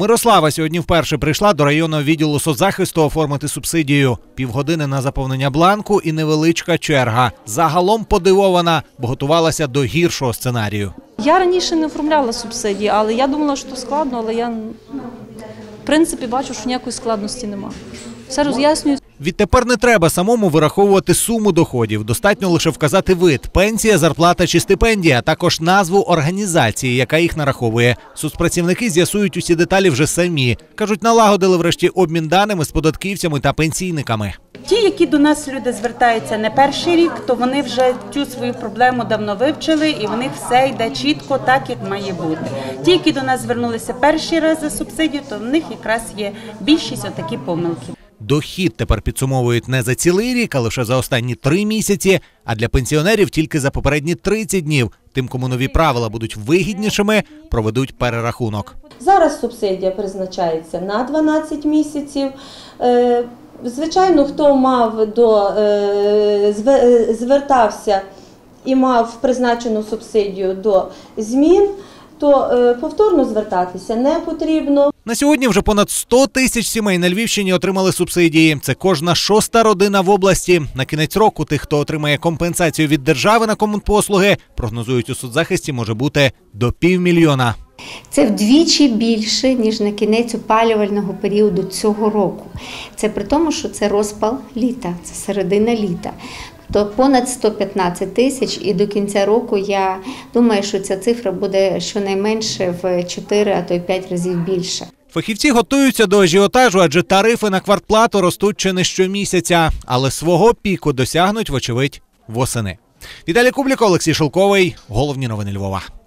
Мирослава сьогодні вперше прийшла до районного відділу соцзахисту оформити субсидію. Півгодини на заповнення бланку і невеличка черга. Загалом подивована, бо готувалася до гіршого сценарію. Я раніше не оформляла субсидії, але я думала, що складно, але я в принципі бачу, що ніякої складності нема. Все роз'яснюю. Відтепер не треба самому вираховувати суму доходів. Достатньо лише вказати вид, пенсія, зарплата чи стипендія, а також назву організації, яка їх нараховує. Соцпрацівники з'ясують усі деталі вже самі. кажуть, налагодили врешті обмін даними з податківцями та пенсійниками. Ті, які до нас люди звертаються не перший рік, то вони вже цю свою проблему давно вивчили, і в них все йде чітко, так як має бути. Ті, які до нас звернулися перший раз за субсидію, то в них якраз є більшість отакі помилки. Дохід тепер підсумовують не за цілий рік, а лише за останні три місяці. А для пенсіонерів тільки за попередні 30 днів. Тим, кому нові правила будуть вигіднішими, проведуть перерахунок. Зараз субсидія призначається на 12 місяців. Е, Звичайно, хто мав до е, е, звертався і мав призначену субсидію до змін, то е, повторно звертатися не потрібно. На сьогодні вже понад 100 тисяч сімей на Львівщині отримали субсидії. Це кожна шоста родина в області. На кінець року тих, хто отримає компенсацію від держави на комунпослуги, прогнозують у соцзахисті, може бути до півмільйона. Це вдвічі більше, ніж на кінець опалювального періоду цього року. Це при тому, що це розпал літа, це середина літа. То понад 115 тисяч, і до кінця року я думаю, що ця цифра буде щонайменше в 4, а то й 5 разів більше. Фахівці готуються до ажіотажу, адже тарифи на квартплату ростуть чи не щомісяця, але свого піку досягнуть, вочевидь, восени. Віталій Кубліко, Олексій Шелковий. Головні новини Львова.